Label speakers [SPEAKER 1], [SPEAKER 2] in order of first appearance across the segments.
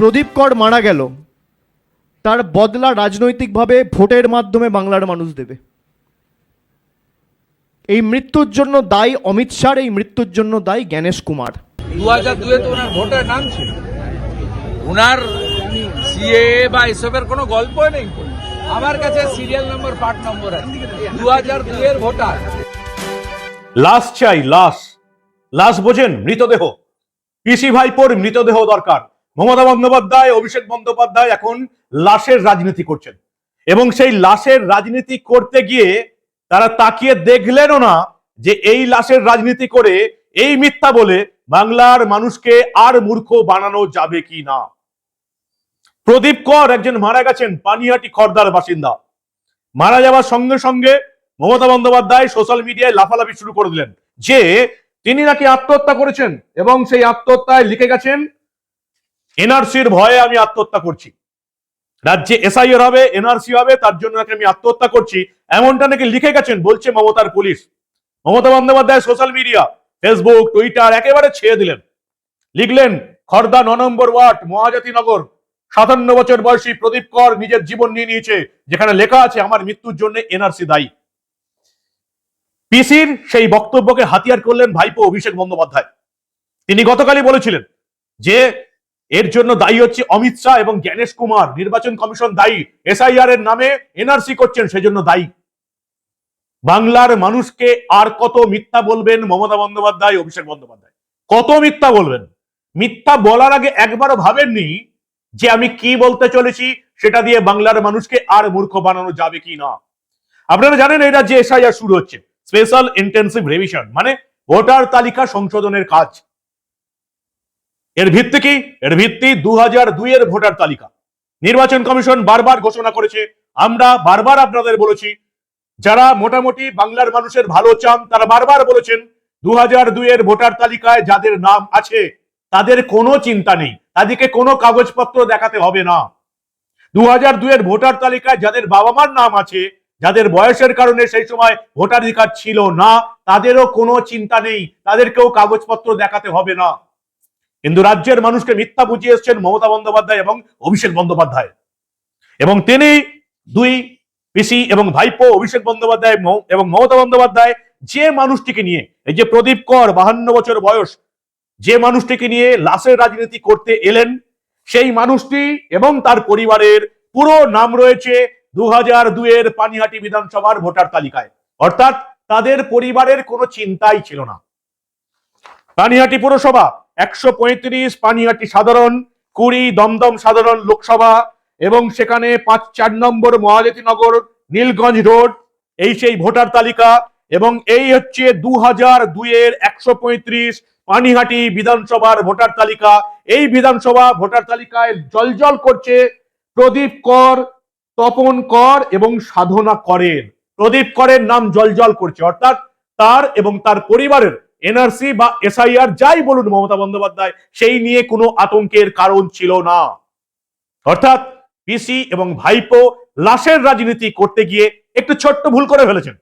[SPEAKER 1] প্রদীপ কর মারা গেল তার বদলা রাজনৈতিকভাবে ভোটের মাধ্যমে বাংলার মানুষ দেবে। এই মৃত্যুর জন্য দায়ী অমিত শাহর এই মৃত্যুর জন্য দায়ী জ্ঞানেশ কুমার।
[SPEAKER 2] দু হাজার দুয়ে তো ওনার ভোটার নাম ছিল। ওনার সিএ বা এসবের কোনো গল্পই নেই আমার কাছে সিরিয়াল নম্বর পার্ট নম্বর আছে। দু হাজার দুয়ের ভোটার।
[SPEAKER 3] লাশ চাই লাশ। লাশ বোঝেন মৃতদেহ। পিসি ভাইপোর মৃতদেহ দরকার। মমতা বন্দ্যোপাধ্যায়, অভিষেক বন্দ্যোপাধ্যায় এখন লাশের রাজনীতি করছেন। এবং সেই লাশের রাজনীতি করতে গিয়ে তারা তাকিয়ে দেখলেনও না যে এই লাশের রাজনীতি করে এই মিথ্যা বলে বাংলার মানুষকে আর মূর্খ বানানো যাবে কি না? প্রদীপ কর একজন মারা গেছেন, পানিহাটি খর্দার বাসিন্দা। মারা যাওয়ার সঙ্গে সঙ্গে মমতা বন্দ্যোপাধ্যায় সোশ্যাল মিডিয়ায় লাফালাফি শুরু করে দিলেন যে তিনি নাকি আত্মহত্যা করেছেন এবং সেই আত্মহত্যায় লিখে গেছেন এনআরসির ভয়ে আমি আত্মহত্যা করছি। রাজ্যে এসআইআর হবে, এনআরসি হবে, তার জন্য নাকি আমি আত্মহত্যা করছি, এমনটা নাকি লিখে গেছেন, বলছে মমতার police. Mamata Bandyopadhyay social media Facebook Twitter একেবারে ছেড়ে দিলেন। লিখলেন, খর্দা ন নম্বর ওয়ার্ড, মহাজাতিনগর। সাতান্ন বছর বয়সী প্রদীপ কর নিজের জীবন নিয়ে নিয়েছে, যেখানে লেখা আছে, আমার মৃত্যুর জন্য এনআরসি দায়ী। পিসির সেই বক্তব্যকে হাতিয়ার করলেন ভাইপো অভিষেক বন্দ্যোপাধ্যায়। তিনি গতকালই বলেছিলেন যে এর জন্য দায়ী হচ্ছে অমিত শাহ এবং জ্ঞানেশ কুমার। নির্বাচন কমিশন দায়ী। এসআইআর এর নামে এনআরসি করছেন, সেজন্য দায়ী। বাংলার মানুষকে আর কত মিথ্যা বলবেন মমতা বন্দ্যোপাধ্যায়, অভিষেক বন্দ্যোপাধ্যায়? কত মিথ্যা বলবেন? মিথ্যা বলার আগে একবারও ভাবেননি যে আমি কি বলতে চলেছি, সেটা দিয়ে বাংলার মানুষকে আর মূর্খ বানানো যাবে কি না? আপনারা জানেন এই রাজ্যে এসআইআর শুরু হচ্ছে। স্পেশাল ইন্টেন্সিভ রিভিশন মানে ভোটার তালিকা সংশোধনের কাজ। এর ভিত্তি কি? এর ভিত্তি দু হাজার দুইয়ের ভোটার তালিকা। নির্বাচন কমিশন বারবার ঘোষণা করেছে, আমরা বারবার আপনাদের বলেছি, যারা মোটামুটি বাংলার মানুষের ভালো চান, তারা বারবার বলেছেন দু হাজার দুইয়ের ভোটার তালিকায় যাদের নাম আছে, তাদের কোনো চিন্তা নেই, তাদেরকে কোনো কাগজপত্র দেখাতে হবে না। দু হাজার দুইয়ের ভোটার তালিকায় যাদের বাবা মার নাম আছে, যাদের বয়সের কারণে সেই সময় ভোটাধিকার ছিল না, তাদেরও কোনো চিন্তা নেই তাদেরকেও কাগজপত্র দেখাতে হবে না। কিন্তু রাজ্যের মানুষকে মিথ্যা বুঝিয়ে এসছেন মমতা বন্দ্যোপাধ্যায় এবং অভিষেক বন্দ্যোপাধ্যায়। এবং তিনি দুই পিসি এবং ভাইপো অভিষেক বন্দ্যোপাধ্যায় এবং মমতা বন্দ্যোপাধ্যায় যে মানুষটিকে নিয়ে, এই যে প্রদীপ কর বাহান্ন বছর বয়স, যে মানুষটিকে নিয়ে লাশের রাজনীতি করতে এলেন, সেই মানুষটি এবং তার পরিবারের পুরো নাম রয়েছে দু হাজার দুইয়ের পানিহাটি বিধানসভার ভোটার তালিকায়। অর্থাৎ তাদের পরিবারের কোনো চিন্তাই ছিল না। পানিহাটি পুরসভা একশো পঁয়ত্রিশ পানিহাটি সাধারণ, কুড়ি দমদম সাধারণ লোকসভা এবং সেখানে পাঁচ চার নম্বর মহাজাতিনগর নীলগঞ্জ রোড, এই সেই ভোটার তালিকা এবং এই হচ্ছে দু হাজার দুইয়ের একশো পঁয়ত্রিশ পানিহাটি বিধানসভার ভোটার তালিকা। এই বিধানসভা ভোটার তালিকায় জলজল করছে প্রদীপ কর, তপন কর এবং সাধনা করের। প্রদীপ করের নাম জলজল করছে, অর্থাৎ তার এবং তার পরিবারের এনআরসি বা এসআইআর যাই বলুন মমতা বন্দ্যোপাধ্যায়, সেই নিয়ে কোনো আতঙ্কের কারণ ছিল না। অর্থাৎ পিসি এবং ভাইপো লাশের রাজনীতি করতে গিয়ে একটু ছোট্ট ভুল করে ফেলেছেন।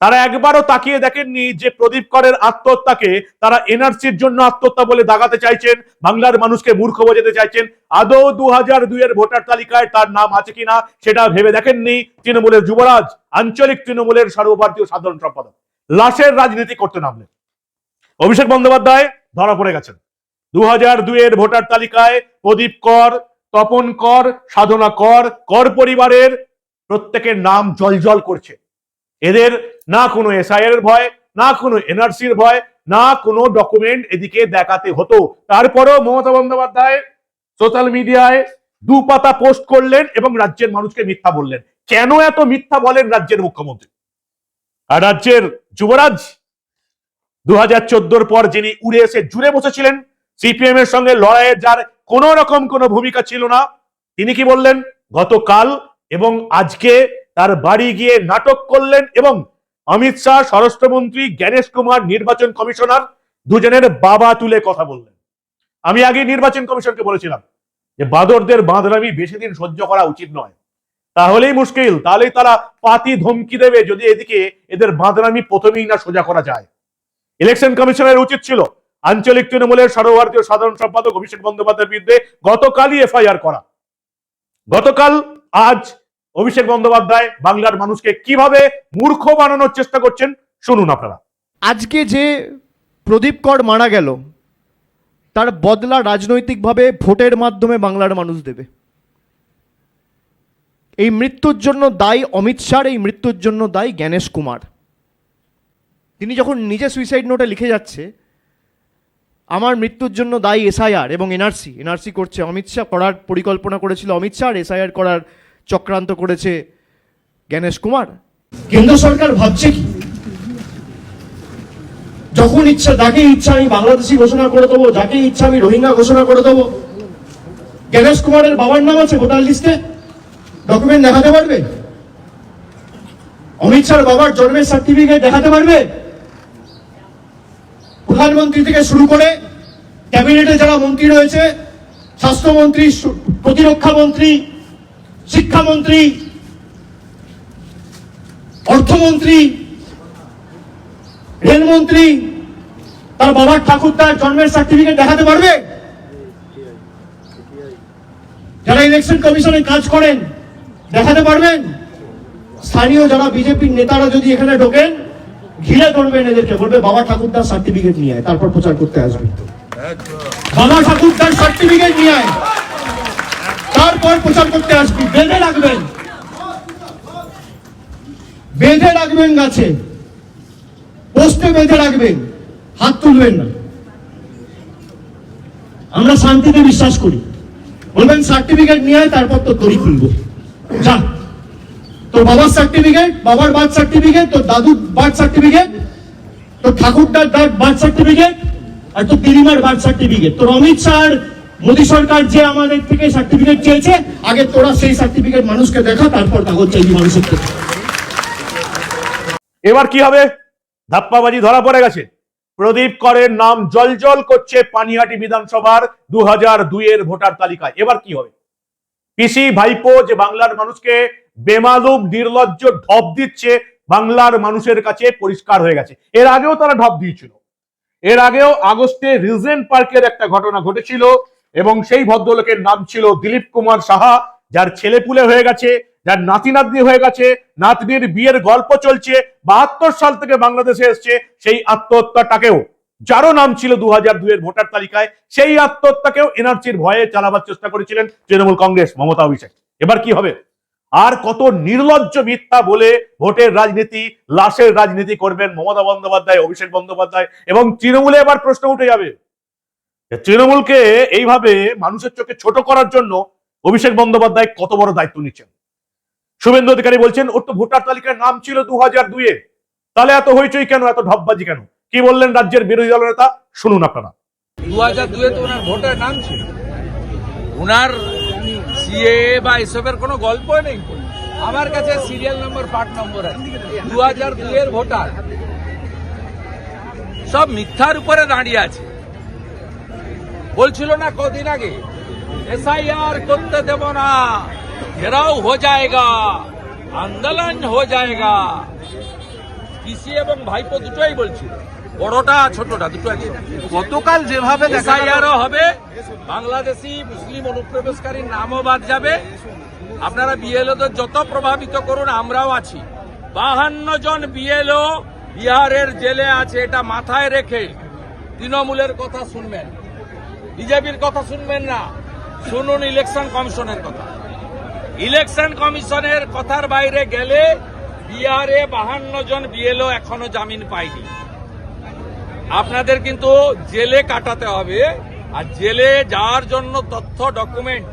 [SPEAKER 3] তারা একবারও তাকিয়ে দেখেননি যে প্রদীপ করের আত্মহত্যাকে তারা এনআরসির জন্য আত্মহত্যা বলে দাগাতে চাইছেন, বাংলার মানুষকে মূর্খ বোঝাতে চাইছেন। আদৌ দু হাজার দুইয়ের ভোটার তালিকায় তার নাম আছে কিনা, সেটা ভেবে দেখেননি তৃণমূলের যুবরাজ, আঞ্চলিক তৃণমূলের সর্বভারতীয় সাধারণ সম্পাদক। লাশের রাজনীতি করতে নামলেন। অভিষেক বন্দ্যোপাধ্যায় ধরা পড়ে গেছেন। দু হাজার দুইয়ের ভোটার তালিকায় প্রদীপ কর, তপন কর, সাধনা কর কর পরিবারের প্রত্যেকের নাম জলজল করছে। এদের না কোনো এসআইআর এর ভয়, না কোনো এনআরসির ভয়, না কোনো ডকুমেন্ট এদিকে দেখাতে হতো। তারপরেও মমতা বন্দ্যোপাধ্যায় সোশ্যাল মিডিয়ায় দু পাতা পোস্ট করলেন এবং রাজ্যের মানুষকে মিথ্যা বললেন। কেন এত মিথ্যা বলেন রাজ্যের মুখ্যমন্ত্রী? আর রাজ্যের যুবরাজ দু হাজার পর যিনি উড়ে এসে জুড়ে বসেছিলেন, সিপিএম এর সঙ্গে লড়াইয়ে যার কোন রকম কোনো ভূমিকা ছিল না, তিনি কি বললেন? গতকাল এবং আজকে তার বাড়ি গিয়ে নাটক করলেন এবং অমিত শাহ, স্বরাষ্ট্রমন্ত্রী জ্ঞানেশ কুমার, নির্বাচন কমিশনার দুজনের বাবা তুলে কথা বললেন। আমি আগে নির্বাচন কমিশনকে বলেছিলাম যে বাদরদের বাঁধরামি বেশি দিন সহ্য করা উচিত নয়। তাহলেই মুশকিল, তাহলেই তারা পাতি ধমকি দেবে যদি এদিকে এদের বাঁধরামি প্রথমেই না সোজা করা যায়। ইলেকশন কমিশনের উচিত ছিল। আঞ্চলিক তৃণমূলের সর্বভারতীয় সাধারণ সম্পাদক অভিষেক বন্দ্যোপাধ্যায়ের বিরুদ্ধে গতকালই এফআইআর করা। গতকাল আজ অভিষেক বন্দ্যোপাধ্যায় বাংলার মানুষকে কীভাবে মূর্খ বানানোর চেষ্টা করছেন, শুনুন আপনারা।
[SPEAKER 1] আজকে যে প্রদীপ কর মারা গেল, তার বদলা রাজনৈতিকভাবে ভোটের মাধ্যমে বাংলার মানুষ দেবে। এই মৃত্যুর জন্য দায়ী অমিত শাহর, এই মৃত্যুর জন্য দায়ী জ্ঞানেশ কুমার। তিনি যখন নিজে সুইসাইড নোটে লিখে যাচ্ছে, আমার মৃত্যুর জন্য দায়ী এসআইআর এবং এনআরসি এনআরসি করছে অমিত শাহ করার পরিকল্পনা করেছিল অমিত শাহ, আর এসআইআর করার চক্রান্ত করেছে জ্ঞানেশ কুমার।
[SPEAKER 4] কেন্দ্র সরকার ভাবছে কি? যখন ইচ্ছা, যাকে ইচ্ছা আমি বাংলাদেশি ঘোষণা করে দেবো, যাকে ইচ্ছা আমি রোহিঙ্গা ঘোষণা করে দেবো। জ্ঞানেশ কুমারের বাবার নাম আছে ভোটার লিস্টে? ডকুমেন্ট দেখাতে পারবে? অমিত শাহর বাবার জন্মের সার্টিফিকেট দেখাতে পারবে? প্রধানমন্ত্রী থেকে শুরু করে ক্যাবিনেটে যারা মন্ত্রী রয়েছে, স্বাস্থ্যমন্ত্রী প্রতিরক্ষা মন্ত্রী, শিক্ষামন্ত্রী, অর্থমন্ত্রী, রেলমন্ত্রী, তার বাবার ঠাকুরদার জন্মের সার্টিফিকেট দেখাতে পারবে? যারা ইলেকশন কমিশনে কাজ করেন, দেখাতে পারবেন? স্থানীয় যারা বিজেপির নেতারা যদি এখানে ঢোকেন ঘিরে ধরবেন এদেরকে, বলবে বাবা ঠাকুরদার সার্টিফিকেট নিয়ে আয়, তারপর প্রচার করতে আসবে। বাবা ঠাকুরদার সার্টিফিকেট নিয়ে আয়, তারপর প্রচার করতে আসবি। বেঁধে রাখবেন। বেঁধে রাখবেন গাছে। পোস্টে বেঁধে রাখবেন। হাত তুলবেন না। আমরা শান্তিতে বিশ্বাস করি। বলবেন, সার্টিফিকেট নিয়ে তারপর তো তরি খুলবো যা। তোর বাবার সার্টিফিকেট বাবার বার্থ সার্টিফিকেট তোর দাদুর বার্থ সার্টিফিকেট তোর ঠাকুরদার বার্থ সার্টিফিকেট আর তোর দিদিমার বার্থ সার্টিফিকেট তোর অমিত শাহ মোদী সরকার যে আমাদের থেকে সার্টিফিকেট চেয়েছে, আগে তোরা সেই সার্টিফিকেট মানুষকে দেখা, তারপর কাগজ চাইবি মানুষের থেকে।
[SPEAKER 3] এবার কি হবে? ধাপ্পাবাজি ধরা পড়ে গেছে। প্রদীপ করের নাম জলজল করছে পানিহাটি বিধানসভার দু হাজার দুইয়ের ভোটার তালিকায়। এবার কি হবে? পিসি, ভাইপো, যে বাংলার মানুষকে বেমালুম, নির্লজ্জ ঢপ দিচ্ছে বাংলার মানুষের কাছে পরিষ্কার হয়ে গেছে। এর আগেও তারা ঢপ দিয়েছিল। এর আগেও আগস্টে রিজেন্ট পার্কের একটা ঘটনা ঘটেছিল এবং সেই ভদ্রলোকের নাম ছিল দিলীপ কুমার সাহা, যার ছেলেপুলে হয়ে গেছে, যার নাতি নাতনি হয়ে গেছে, নাতনির বিয়ের গল্প চলছে, বাহাত্তর সাল থেকে বাংলাদেশে এসছে সেই আত্মহত্যাটাকেও। যারও নাম ছিল দু হাজার দুইয়ের ভোটার তালিকায়, সেই আত্মহত্যাকেও এনআরসির ভয়ে চালাবার চেষ্টা করেছিলেন তৃণমূল কংগ্রেস, মমতা অভিষেক। এবার কি হবে? আর কত নির্লজ্জ মিথ্যা বলে ভোটের রাজনীতি, লাশের রাজনীতি করবেন মমতা বন্দ্যোপাধ্যায়, অভিষেক বন্দ্যোপাধ্যায় এবং তৃণমূলে এবার প্রশ্ন উঠে যাবে তৃণমূলকে এইভাবে মানুষের চোখে ছোট করার জন্য অভিষেক বন্দ্যোপাধ্যায় কত বড় দায়িত্ব নিচ্ছেন? শুভেন্দু অধিকারী বলছেন, ওর তো ভোটার তালিকার নাম ছিল দু হাজার দুইয়ে। তাহলে এত হইচই কেন? এত ঢপবাজি কেন? কি বললেন রাজ্যের বিরোধী দল নেতা? শুনুন আপনারা।
[SPEAKER 2] দু হাজার দুয়ে তো ওনার ভোটার নাম ছিল। ওনার সিএ বা এসবের কোনো গল্পই নেই। আমার কাছে সিরিয়াল নম্বর পার্ট নম্বর দু হাজার দুয়ের ভোটার সব মিথ্যার উপরে দাঁড়িয়ে আছে। বলছিল না কদিন আগে, এসআইআর করতে দেব না। ঘেরাও হো যায়গা আন্দোলন হো যায়গা পিসি এবং ভাইপো দুটোই বলছিল। বড়টা ছোটটা দুটো একসাথে
[SPEAKER 5] গতকাল যেভাবে
[SPEAKER 2] এসআইআরও হবে বাংলাদেশি মুসলিম অনুপ্রবেশকারীর নামও বাদ যাবে। আপনারা বিএলওদের যত প্রভাবিত করুন আমরাও আছি। বাহান্ন জন বিএলও বিহারের জেলে আছে এটা মাথায় রেখে তৃণমূলের কথা শুনবেন। বিজেপির কথা শুনবেন না। শুনুন ইলেকশন কমিশনের কথা। ইলেকশন কমিশনের কথার বাইরে গেলে বিহারে বাহান্ন জন বিএলও এখনও জামিন পায়নি। আপনাদের কিন্তু জেলে কাটাতে হবে আর জেলে যাওয়ার জন্য তথ্য ডকুমেন্ট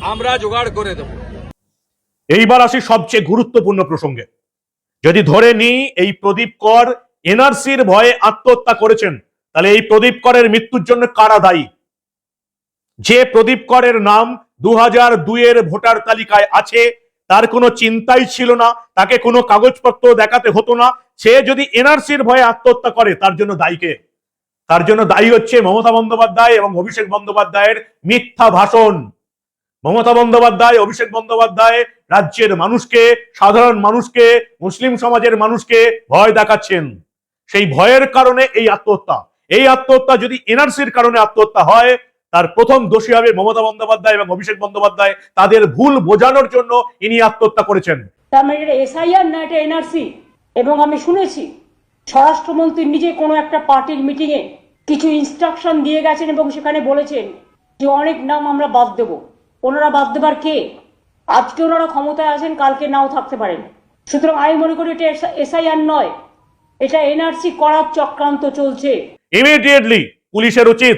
[SPEAKER 2] আমরা জোগাড় করে দেব।
[SPEAKER 3] এইবার আসি সবচেয়ে গুরুত্বপূর্ণ প্রসঙ্গে। যদি ধরে নিই এই প্রদীপ কর এনআরসির ভয়ে আত্মহত্যা করেছেন, তাহলে এই প্রদীপ করের মৃত্যুর জন্য কারা দায়ী? যে প্রদীপ করের নাম দু হাজার দুইয়ের ভোটার তালিকায় আছে তার কোনো চিন্তাই ছিল না, তাকে কোনো কাগজপত্র দেখাতে হতো না। সে যদি এনআরসির ভয়ে আত্মহত্যা করে, তার জন্য দায়ীকে তার জন্য দায়ী হচ্ছে মমতা বন্দ্যোপাধ্যায় এবং অভিষেক বন্দ্যোপাধ্যায়ের মিথ্যা ভাষণ। মমতা বন্দ্যোপাধ্যায়, অভিষেক বন্দ্যোপাধ্যায় রাজ্যের মানুষকে, সাধারণ মানুষকে, মুসলিম সমাজের মানুষকে ভয় দেখাচ্ছেন। সেই ভয়ের কারণে এই আত্মহত্যা। এই আত্মহত্যা যদি এনআরসির কারণে আত্মহত্যা হয় তার প্রথম দোষী হবে মমতা বন্দ্যোপাধ্যায় এবং অভিষেক বন্দ্যোপাধ্যায়। তাদের ভুল বোঝানোর জন্য ইনি আত্মহত্যা করেছেন।
[SPEAKER 6] তার মানে এটা এসআইআর না এটা এনআরসি এবং আমি শুনেছি স্বরাষ্ট্রমন্ত্রী নিজে কোনো একটা পার্টির মিটিংয়ে কিছু ইনস্ট্রাকশন দিয়ে গেছেন এবং সেখানে বলেছেন যে অনেক নাম আমরা বাদ দেব। ওনারা বাদ দেবার কে? আজকে ওনারা ক্ষমতায় আছেন কালকে নাও থাকতে পারেন। সুতরাং আমি মনে করি এটা এসআইআর নয় এটা এনআরসি করার চক্রান্ত চলছে।
[SPEAKER 3] ইমিডিয়েটলি পুলিশের উচিত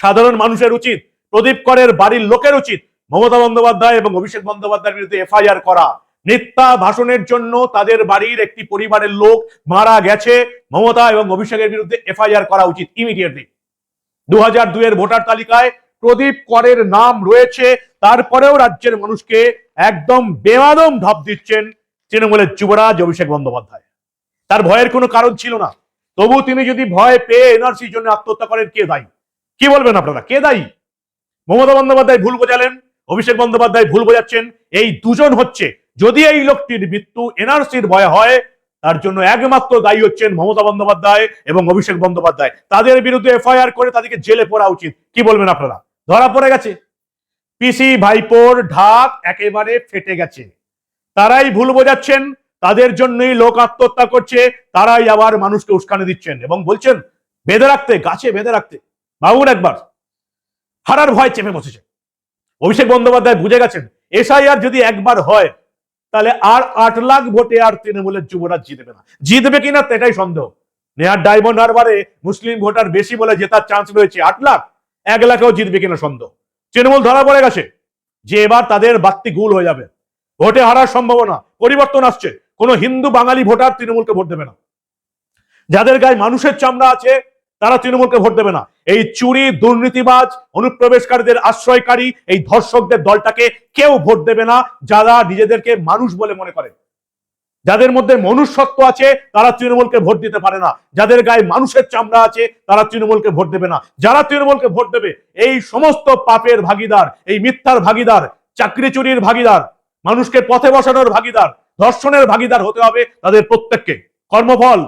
[SPEAKER 3] সাধারণ মানুষের উচিত, প্রদীপ করের বাড়ির লোকের উচিত মমতা বন্দ্যোপাধ্যায় এবং অভিষেক বন্দ্যোপাধ্যায়ের বিরুদ্ধে এফআইআর করা। মিথ্যা ভাষণের জন্য তাদের বাড়ির একটি পরিবারের লোক মারা গেছে। মমতা এবং অভিষেকের বিরুদ্ধে এফআইআর করা উচিত ইমিডিয়েটলি দু হাজার দুইয়ের ভোটার তালিকায় প্রদীপ করের নাম রয়েছে। তারপরেও রাজ্যের মানুষকে একদম বেমাদম ঢপ দিচ্ছেন তৃণমূলের যুবরাজ অভিষেক বন্দ্যোপাধ্যায়। তার ভয়ের কোনো কারণ ছিল না। তবু তিনি যদি ভয় পেয়ে এনআরসির জন্য আত্মহত্যা করেন, কে দায়ী? কি বলবেন আপনারা? কে দায়ী? মমতা বন্দ্যোপাধ্যায় ভুল বোঝালেন, অভিষেক বন্দ্যোপাধ্যায় ভুল বোঝাচ্ছেন, এই দুজন হচ্ছে। যদি এই লোকটির মৃত্যু এনআরসির ভয় হয়, তার জন্য একমাত্র দায়ী হচ্ছেন মমতা বন্দ্যোপাধ্যায় এবং অভিষেক বন্দ্যোপাধ্যায়। তাদের বিরুদ্ধে এফআইআর করে তাদেরকে জেলে পড়া উচিত। কি বলবেন আপনারা? ধরা পড়ে গেছে। পিসি, ভাইপোর ঢাক একেবারে ফেটে গেছে। তারাই ভুল বোঝাচ্ছেন, তাদের জন্যই লোক আত্মহত্যা করছে, তারাই আবার মানুষকে উস্কানি দিচ্ছেন এবং বলছেন, বেঁধে রাখতে, গাছে বেঁধে রাখতে। ভাবুন একবার। হারার ভয় চেপে বসেছে। অভিষেক বন্দ্যোপাধ্যায় বুঝে গেছেন, এসআইআর যদি একবার হয়, তাহলে আর আট লাখ ভোটে আর তৃণমূলের যুবরাজ জিতবে না। জিতবে কিনা সেটাই সন্দেহ। নেহার ডায়মন্ড হারবারে মুসলিম ভোটার বেশি বলে জেতার চান্স রয়েছে আট লাখ। এক লাখেও জিতবে কিনা সন্দেহ। তৃণমূল ধরা পড়ে গেছে যে এবার তাদের বাত্তি গুল হয়ে যাবে। ভোটে হারার সম্ভাবনা, পরিবর্তন আসছে। কোন হিন্দু বাঙালি ভোটার তৃণমূলকে ভোট দেবে না। যাদের গায়ে মানুষের চামড়া আছে তারা তৃণমূলকে ভোট দেবে না। এই চুরি, দুর্নীতিবাজ, অনুপ্রবেশকারীদের আশ্রয়কারী, এই ধর্ষকদের দলটাকে কেউ ভোট দেবে না, যারা নিজেদেরকে মানুষ বলে মনে করে। যাদের মধ্যে মনুষ্যত্ব আছে, তারা তৃণমূলকে ভোট দিতে পারে না। যাদের গায়ে মানুষের চামড়া আছে, তারা তৃণমূলকে ভোট দেবে না। যারা তৃণমূলকে ভোট দেবে, এই সমস্ত পাপের ভাগিদার, এই মিথ্যার ভাগিদার, চাকরি চুরির ভাগিদার, মানুষকে পথে বসানোর ভাগিদার, ধর্ষণের ভাগিদার হতে হবে তাদের প্রত্যেককে। কর্মফল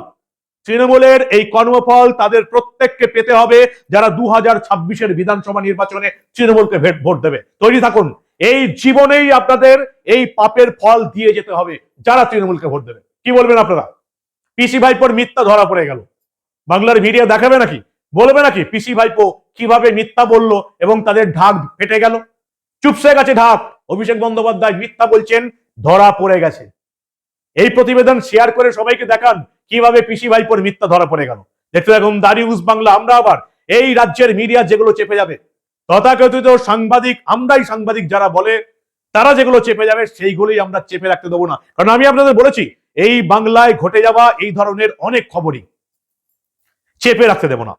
[SPEAKER 3] তৃণমূলের এই কর্মফল তাদের প্রত্যেককে পেতে হবে যারা দু হাজার ছাব্বিশের বিধানসভা নির্বাচনে তৃণমূলকে ভেট দেবে। তৈরি থাকুন। এই জীবনেই আপনাদের এই পাপের ফল দিয়ে যেতে হবে, যারা তৃণমূলকে ভোট দেবে। কি বলবেন আপনারা? পিসি ভাইপোর মিথ্যা ধরা পড়ে গেল। বাংলার মিডিয়া দেখাবে নাকি? বলবে নাকি পিসি ভাইপো কীভাবে মিথ্যা বলল এবং তাদের ঢাক ফেটে গেল? চুপসে গেছে ঢাক। অভিষেক বন্দ্যোপাধ্যায় মিথ্যা বলছেন, ধরা পড়ে গেছে। এই প্রতিবেদন শেয়ার করে সবাইকে দেখান কীভাবে পিসি ভাইপোর মিথ্যা ধরা পড়ে গেল। দেখতে দেখুন দারিউস বাংলা, আমরা আবার এই রাজ্যের মিডিয়া যেগুলো চেপে যাবে, তথাকথিত সাংবাদিক, আমরাই সাংবাদিক যারা বলে, তারা যেগুলো চেপে যাবে, সেইগুলোই আমরা চেপে রাখতে দেবো না। কারণ আমি আপনাদের বলেছি, এই বাংলায় ঘটে যাওয়া এই ধরনের অনেক খবরই চেপে রাখতে দেবো না।